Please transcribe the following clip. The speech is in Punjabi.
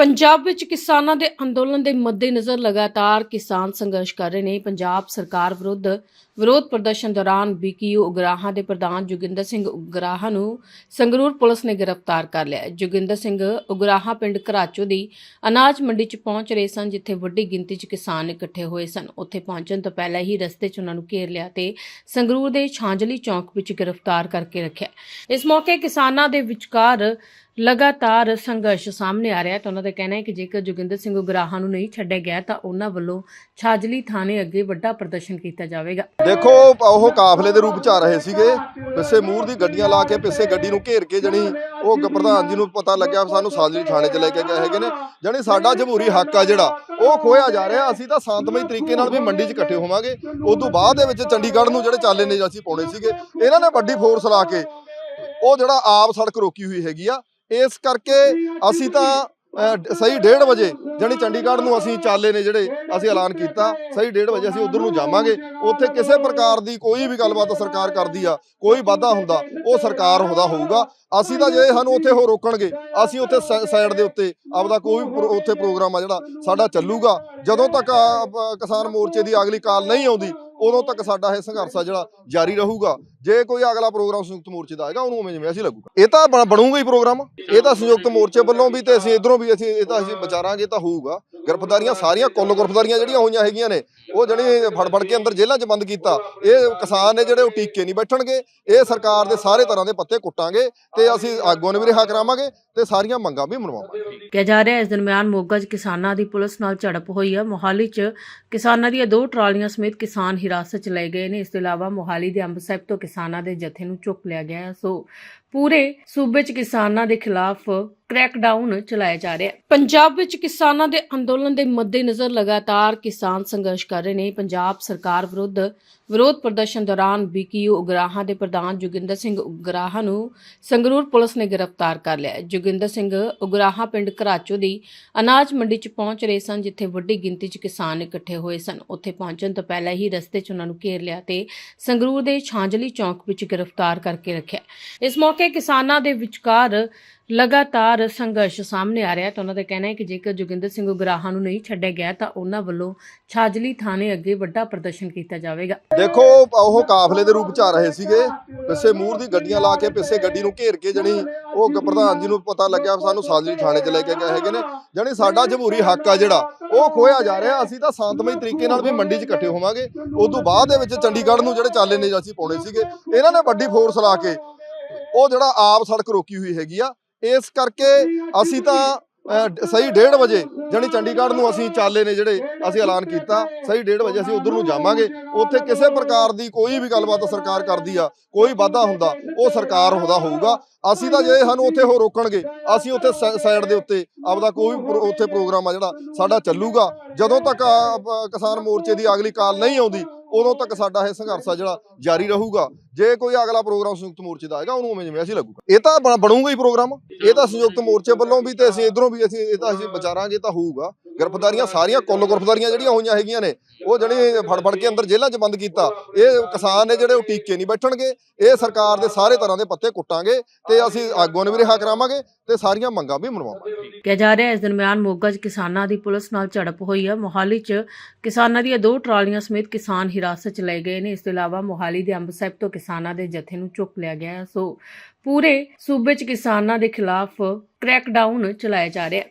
ਪੰਜਾਬ ਵਿੱਚ ਕਿਸਾਨਾਂ ਦੇ ਅੰਦੋਲਨ ਦੇ ਮੱਦੇਨਜ਼ਰ ਲਗਾਤਾਰ ਕਿਸਾਨ ਸੰਘਰਸ਼ ਕਰ ਰਹੇ ਨੇ। ਪੰਜਾਬ ਸਰਕਾਰ ਵਿਰੁੱਧ ਵਿਰੋਧ ਪ੍ਰਦਰਸ਼ਨ ਦੌਰਾਨ ਬੀਕਯੂ ਉਗਰਾਹਾਂ ਦੇ ਪ੍ਰਧਾਨ ਜੋਗਿੰਦਰ ਸਿੰਘ ਉਗਰਾਹਾਂ ਨੂੰ ਸੰਗਰੂਰ ਪੁਲਿਸ ਨੇ ਗ੍ਰਿਫਤਾਰ ਕਰ ਲਿਆ ਹੈ। ਜੋਗਿੰਦਰ ਸਿੰਘ ਉਗਰਾਹਾਂ ਪਿੰਡ ਘਰਾਚੋ ਦੀ ਅਨਾਜ ਮੰਡੀ 'ਚ ਪਹੁੰਚ ਰਹੇ ਸਨ, ਜਿੱਥੇ ਵੱਡੀ ਗਿਣਤੀ 'ਚ ਕਿਸਾਨ ਇਕੱਠੇ ਹੋਏ ਸਨ। ਉੱਥੇ ਪਹੁੰਚਣ ਤੋਂ ਪਹਿਲਾਂ ਹੀ ਰਸਤੇ 'ਚ ਉਹਨਾਂ ਨੂੰ ਘੇਰ ਲਿਆ ਤੇ ਸੰਗਰੂਰ ਦੇ ਛਾਂਜਲੀ ਚੌਂਕ ਵਿੱਚ ਗ੍ਰਿਫਤਾਰ ਕਰਕੇ ਰੱਖਿਆ। ਇਸ ਮੌਕੇ ਕਿਸਾਨਾਂ ਦੇ ਵਿਚਕਾਰ ਲਗਾਤਾਰ ਸੰਘਰਸ਼ ਸਾਹਮਣੇ ਆ ਰਿਹਾ ਹੈ ਤਾਂ ਉਹਨਾਂ ਦਾ ਕਹਿਣਾ ਹੈ ਕਿ ਜੇਕਰ ਜੋਗਿੰਦਰ ਸਿੰਘ ਉਗਰਾਹਾਂ ਨੂੰ ਨਹੀਂ ਛੱਡਿਆ ਗਿਆ ਤਾਂ ਉਹਨਾਂ ਵੱਲੋਂ ਛਾਜਲੀ ਥਾਣੇ ਅੱਗੇ ਵੱਡਾ ਪ੍ਰਦਰਸ਼ਨ ਕੀਤਾ ਜਾਵੇਗਾ। ਦੇਖੋ, ਉਹ ਕਾਫਲੇ ਦੇ ਰੂਪ ਚ ਆ ਰਹੇ ਸੀਗੇ। ਪਿੱਛੇ ਮੂਰ ਦੀ ਗੱਡੀਆਂ ਲਾ ਕੇ ਪਿੱਛੇ ਗੱਡੀ ਨੂੰ ਘੇਰ ਕੇ ਜਣੀ ਉਹ ਪ੍ਰਧਾਨ ਜੀ ਨੂੰ ਪਤਾ ਲੱਗਿਆ ਵੀ ਸਾਨੂੰ ਸਾਜਲੀ ਥਾਣੇ 'ਚ ਲੈ ਕੇ ਗਏ ਹੈਗੇ ਨੇ। ਜਣੀ ਸਾਡਾ ਜਮਹੂਰੀ ਹੱਕ ਆ ਜਿਹੜਾ, ਉਹ ਖੋਇਆ ਜਾ ਰਿਹਾ। ਅਸੀਂ ਤਾਂ ਸ਼ਾਂਤਮਈ ਤਰੀਕੇ ਨਾਲ ਵੀ ਮੰਡੀ 'ਚ ਇਕੱਠੇ ਹੋਵਾਂਗੇ। ਉਸ ਤੋਂ ਬਾਅਦ ਦੇ ਵਿੱਚ ਚੰਡੀਗੜ੍ਹ ਨੂੰ ਜਿਹੜੇ ਚਾਲੇ ਨੇ ਅਸੀਂ ਪਾਉਣੇ ਸੀਗੇ, ਇਹਨਾਂ ਨੇ ਵੱਡੀ ਫੋਰਸ ਲਾ ਕੇ ਉਹ ਜਿਹੜਾ ਆਪ ਸੜਕ ਰੋਕੀ ਹੋਈ ਹੈਗੀ ਆ ਇਸ ਕਰਕੇ ਅਸੀਂ ਤਾਂ ਸਹੀ 1:30 ਵਜੇ ਜਾਣੀ ਚੰਡੀਗੜ੍ਹ ਨੂੰ ਅਸੀਂ ਚਾਲੇ ਨੇ ਜਿਹੜੇ ਅਸੀਂ ਐਲਾਨ ਕੀਤਾ, ਸਹੀ 1:30 ਵਜੇ ਅਸੀਂ ਉਧਰ ਨੂੰ ਜਾਵਾਂਗੇ। ਉੱਥੇ ਕਿਸੇ ਪ੍ਰਕਾਰ ਦੀ ਕੋਈ ਵੀ ਗੱਲਬਾਤ ਸਰਕਾਰ ਕਰਦੀ ਆ, ਕੋਈ ਵਾਧਾ ਹੁੰਦਾ, ਉਹ ਸਰਕਾਰ ਹੁੰਦਾ ਹੋਊਗਾ। ਅਸੀਂ ਤਾਂ ਜੇ ਸਾਨੂੰ ਉੱਥੇ ਉਹ ਰੋਕਣਗੇ, ਅਸੀਂ ਉੱਥੇ ਸਾਈਡ ਦੇ ਉੱਤੇ ਆਪਦਾ ਕੋਈ ਵੀ ਪ੍ਰੋ- ਉੱਥੇ ਪ੍ਰੋਗਰਾਮ ਆ ਜਿਹੜਾ ਸਾਡਾ ਚੱਲੂਗਾ। ਜਦੋਂ ਤੱਕ ਕਿਸਾਨ ਮੋਰਚੇ ਦੀ ਅਗਲੀ ਕਾਲ ਨਹੀਂ ਆਉਂਦੀ ਉਦੋਂ ਤੱਕ ਸਾਡਾ ਇਹ ਸੰਘਰਸ਼ ਆ ਜਿਹੜਾ ਜਾਰੀ ਰਹੂਗਾ। ਜੇ ਕੋਈ ਅਗਲਾ ਪ੍ਰੋਗਰਾਮ ਸੰਯੁਕਤ ਮੋਰਚੇ ਦਾ ਆਏਗਾ, ਉਹਨੂੰ ਉਵੇਂ ਜਿਵੇਂ ਅਸੀਂ ਲੱਗੂਗਾ। ਇਹ ਤਾਂ ਬਣੂਗਾ ਹੀ ਪ੍ਰੋਗਰਾਮ। ਇਹ ਤਾਂ ਸੰਯੁਕਤ ਮੋਰਚੇ ਵੱਲੋਂ ਵੀ ਤੇ ਅਸੀਂ ਇਧਰੋਂ ਵੀ ਅਸੀਂ ਇਹ ਤਾਂ ਅਸੀਂ ਵਿਚਾਰਾਂਗੇ ਤਾਂ ਹੋਊਗਾ। ਗ੍ਰਿਫਤਾਰੀਆਂ ਸਾਰੀਆਂ ਕੁੱਲ ਗ੍ਰਿਫਤਾਰੀਆਂ ਜਿਹੜੀਆਂ ਹੋਈਆਂ ਹੈਗੀਆਂ ਨੇ, ਉਹ ਜਿਹੜੀ ਫੜ ਕੇ ਅੰਦਰ ਜੇਲ੍ਹਾਂ 'ਚ ਬੰਦ ਕੀਤਾ। ਇਹ ਕਿਸਾਨ ਨੇ ਜਿਹੜੇ ਉਹ ਟੀਕੇ ਨਹੀਂ ਬੈਠਣਗੇ, ਇਹ ਸਰਕਾਰ ਦੇ ਸਾਰੇ ਤਰ੍ਹਾਂ ਦੇ ਪੱਤੇ ਕੁੱਟਾਂਗੇ ਤੇ ਅਸੀਂ ਆਗੂਆਂ ਨੂੰ ਵੀ ਰਿਹਾ ਕਰਾਵਾਂਗੇ ਤੇ ਸਾਰੀਆਂ ਮੰਗਾਂ ਵੀ ਮਨਵਾਵਾਂਗੇ। ਕਿਹਾ ਜਾ ਰਿਹਾ ਇਸ ਦਰਮਿਆਨ ਮੋਗਾ 'ਚ ਕਿਸਾਨਾਂ ਦੀ ਪੁਲਿਸ ਨਾਲ ਝੜਪ ਹੋਈ ਹੈ। ਮੋਹਾਲੀ 'ਚ ਕਿਸਾਨਾਂ ਦੀਆਂ ਦੋ ਟਰਾਲੀਆਂ ਸਮੇਤ ਕਿਸਾਨ ਹਿਰਾਸਤ 'ਚ ਲਏ ਗਏ ਨੇ। ਇਸ ਤੋਂ ਇਲਾਵਾ ਮੋਹਾਲੀ ਦੇ ਅੰਬ ਸਾਹਿਬ ਤੋਂ ਕਿਸਾਨਾਂ ਦੇ ਜਥੇ ਨੂੰ ਚੁੱਕ ਲਿਆ ਗਿਆ ਸੋ ਪੂਰੇ ਸੂਬੇ 'ਚ ਕਿਸਾਨਾਂ ਦੇ ਖਿਲਾਫ ਕ੍ਰੈਕਡਾਊਨ ਚਲਾਇਆ ਜਾ ਰਿਹਾ ਹੈ। ਪੰਜਾਬ ਵਿੱਚ ਕਿਸਾਨਾਂ ਦੇ ਅੰਦੋਲਨ ਦੇ ਮੱਦੇਨਜ਼ਰ ਲਗਾਤਾਰ ਕਿਸਾਨ ਸੰਘਰਸ਼ ਕਰ ਰਹੇ ਨੇ। ਪੰਜਾਬ ਸਰਕਾਰ ਵਿਰੁੱਧ ਵਿਰੋਧ ਪ੍ਰਦਰਸ਼ਨ ਦੌਰਾਨ ਬੀਕਯੂ ਉਗਰਾਹਾਂ ਦੇ ਪ੍ਰਧਾਨ ਜੋਗਿੰਦਰ ਸਿੰਘ ਉਗਰਾਹਾਂ ਨੂੰ ਸੰਗਰੂਰ ਪੁਲਿਸ ਨੇ ਗ੍ਰਿਫਤਾਰ ਕਰ ਲਿਆ ਹੈ। ਸਿੰਘ ਉਗਰਾਹਾਂ ਪਿੰਡ ਘਰਾਚੋ ਦੀ ਅਨਾਜ ਮੰਡੀ 'ਚ ਪਹੁੰਚ ਰਹੇ ਸਨ, ਜਿੱਥੇ ਵੱਡੀ ਗਿਣਤੀ 'ਚ ਕਿਸਾਨ ਇਕੱਠੇ ਹੋਏ ਸਨ। ਉੱਥੇ ਪਹੁੰਚਣ ਤੋਂ ਪਹਿਲਾਂ ਹੀ ਰਸਤੇ 'ਚ ਉਹਨਾਂ ਨੂੰ ਘੇਰ ਲਿਆ ਤੇ ਸੰਗਰੂਰ ਦੇ ਛਾਂਜਲੀ ਚੌਂਕ ਵਿੱਚ ਗ੍ਰਿਫਤਾਰ ਕਰਕੇ ਰੱਖਿਆ। ਇਸ ਮੌਕੇ ਕਿਸਾਨਾਂ ਦੇ ਵਿਚਕਾਰ ਲਗਾਤਾਰ ਸੰਘਰਸ਼ ਸਾਹਮਣੇ ਆ ਰਿਹਾ ਹੈ ਤਾਂ ਉਹਨਾਂ ਦਾ ਕਹਿਣਾ ਹੈ ਕਿ ਜੇਕਰ ਜੋਗਿੰਦਰ ਸਿੰਘ ਉਗਰਾਹਾਂ ਨੂੰ ਨਹੀਂ ਛੱਡਿਆ ਗਿਆ ਤਾਂ ਉਹਨਾਂ ਵੱਲੋਂ ਛਾਜਲੀ ਥਾਣੇ ਅੱਗੇ ਵੱਡਾ ਪ੍ਰਦਰਸ਼ਨ ਕੀਤਾ ਜਾਵੇਗਾ। ਦੇਖੋ, ਉਹ ਕਾਫਲੇ ਦੇ ਰੂਪ ਚ ਆ ਰਹੇ ਸੀਗੇ। ਪਿੱਛੇ ਮੂਰ ਦੀ ਗੱਡੀਆਂ ਲਾ ਕੇ ਪਿੱਛੇ ਗੱਡੀ ਨੂੰ ਘੇਰ ਕੇ ਜਣੀ ਉਹ ਪ੍ਰਧਾਨ ਜੀ ਨੂੰ ਪਤਾ ਲੱਗਿਆ ਸਾਨੂੰ ਛਾਜਲੀ ਥਾਣੇ 'ਚ ਲੈ ਕੇ ਗਏ ਹੈਗੇ ਨੇ। ਜਣੀ ਸਾਡਾ ਜਮਹੂਰੀ ਹੱਕ ਆ ਜਿਹੜਾ, ਉਹ ਖੋਇਆ ਜਾ ਰਿਹਾ। ਅਸੀਂ ਤਾਂ ਸ਼ਾਂਤਮਈ ਤਰੀਕੇ ਨਾਲ ਵੀ ਮੰਡੀ 'ਚ ਇਕੱਠੇ ਹੋਵਾਂਗੇ। ਉਸ ਤੋਂ ਬਾਅਦ ਦੇ ਵਿੱਚ ਚੰਡੀਗੜ੍ਹ ਨੂੰ ਜਿਹੜੇ ਚਾਲੇ ਨੇ ਅਸੀਂ ਪਾਉਣੇ ਸੀਗੇ, ਇਹਨਾਂ ਨੇ ਵੱਡੀ ਫੋਰਸ ਲਾ ਕੇ ਉਹ ਜਿਹੜਾ ਆਪ ਸੜਕ ਰੋਕੀ ਹੋਈ ਹੈਗੀ ਆ ਇਸ ਕਰਕੇ ਅਸੀਂ ਤਾਂ ਸਹੀ 1:30 ਵਜੇ ਜਾਣੀ ਚੰਡੀਗੜ੍ਹ ਨੂੰ ਅਸੀਂ ਚਾਲੇ ਨੇ ਜਿਹੜੇ ਅਸੀਂ ਐਲਾਨ ਕੀਤਾ, ਸਹੀ 1:30 ਵਜੇ ਅਸੀਂ ਉਧਰ ਨੂੰ ਜਾਵਾਂਗੇ। ਉੱਥੇ ਕਿਸੇ ਪ੍ਰਕਾਰ ਦੀ ਕੋਈ ਵੀ ਗੱਲਬਾਤ ਸਰਕਾਰ ਕਰਦੀ ਆ, ਕੋਈ ਵਾਧਾ ਹੁੰਦਾ, ਉਹ ਸਰਕਾਰ ਉਹਦਾ ਹੋਊਗਾ। ਅਸੀਂ ਤਾਂ ਜਿਹੜੇ ਸਾਨੂੰ ਉੱਥੇ ਉਹ ਰੋਕਣਗੇ, ਅਸੀਂ ਉੱਥੇ ਸਾਈਡ ਦੇ ਉੱਤੇ ਆਪਦਾ ਕੋਈ ਵੀ ਪ੍ਰੋ- ਉੱਥੇ ਪ੍ਰੋਗਰਾਮ ਆ ਜਿਹੜਾ ਸਾਡਾ ਚੱਲੂਗਾ। ਜਦੋਂ ਤੱਕ ਕਿਸਾਨ ਮੋਰਚੇ ਦੀ ਅਗਲੀ ਕਾਲ ਨਹੀਂ ਆਉਂਦੀ ਉਦੋਂ ਤੱਕ ਸਾਡਾ ਇਹ ਸੰਘਰਸ਼ ਆ ਜਿਹੜਾ ਜਾਰੀ ਰਹੂਗਾ। ਜੇ ਕੋਈ ਅਗਲਾ ਪ੍ਰੋਗਰਾਮ ਸੰਯੁਕਤ ਮੋਰਚੇ ਦਾ ਆਏਗਾ, ਉਹਨੂੰ ਉਵੇਂ ਜਿਵੇਂ ਅਸੀਂ ਲੱਗੂਗਾ। ਇਹ ਤਾਂ ਬਣੂਗਾ ਹੀ ਪ੍ਰੋਗਰਾਮ। ਇਹ ਤਾਂ ਸੰਯੁਕਤ ਮੋਰਚੇ ਵੱਲੋਂ ਵੀ ਤੇ ਅਸੀਂ ਇਧਰੋਂ ਵੀ ਅਸੀਂ, ਇਹ ਤਾਂ ਅਸੀਂ ਵਿਚਾਰਾਂਗੇ ਤਾਂ ਹੋਊਗਾ। ਗ੍ਰਿਫਤਾਰੀਆਂ ਸਾਰੀਆਂ ਕੁੱਲ ਗ੍ਰਿਫਤਾਰੀਆਂ ਜਿਹੜੀਆਂ ਹੋਈਆਂ ਹੈਗੀਆਂ ਨੇ, ਉਹ ਜਿਹੜੀ ਫੜ ਫੜ ਕੇ ਅੰਦਰ ਜੇਲ੍ਹਾਂ 'ਚ ਬੰਦ ਕੀਤਾ। ਇਹ ਕਿਸਾਨ ਨੇ ਜਿਹੜੇ ਉਹ ਟੀਕੇ ਨਹੀਂ ਬੈਠਣਗੇ, ਇਹ ਸਰਕਾਰ ਦੇ ਸਾਰੇ ਤਰ੍ਹਾਂ ਦੇ ਪੱਤੇ ਕੁੱਟਾਂਗੇ ਤੇ ਅਸੀਂ ਆਗੂਆਂ ਨੂੰ ਵੀ ਰਿਹਾ ਕਰਾਵਾਂਗੇ ਤੇ ਸਾਰੀਆਂ ਮੰਗਾਂ ਵੀ ਮਨਵਾਵਾਂਗੇ। ਕਿਹਾ ਜਾ ਰਿਹਾ ਇਸ ਦਰਮਿਆਨ ਮੋਗਾ 'ਚ ਕਿਸਾਨਾਂ ਦੀ ਪੁਲਿਸ ਨਾਲ ਝੜਪ ਹੋਈ ਹੈ। ਮੋਹਾਲੀ 'ਚ ਕਿਸਾਨਾਂ ਦੀਆਂ ਦੋ ਟਰਾਲੀਆਂ ਸਮੇਤ ਕਿਸਾਨ ਹਿਰਾਸਤ 'ਚ ਲਏ ਗਏ ਨੇ। ਇਸ ਤੋਂ ਇਲਾਵਾ ਮੋਹਾਲੀ ਦੇ ਅੰਬ ਸਾਹਿਬ ਤੋਂ ਕਿਸਾਨਾਂ ਦੇ ਜਥੇ ਨੂੰ ਚੁੱਕ ਲਿਆ ਗਿਆ ਸੋ ਪੂਰੇ ਸੂਬੇ 'ਚ ਕਿਸਾਨਾਂ ਦੇ ਖਿਲਾਫ ਕ੍ਰੈਕਡਾਊਨ ਚਲਾਇਆ ਜਾ ਰਿਹਾ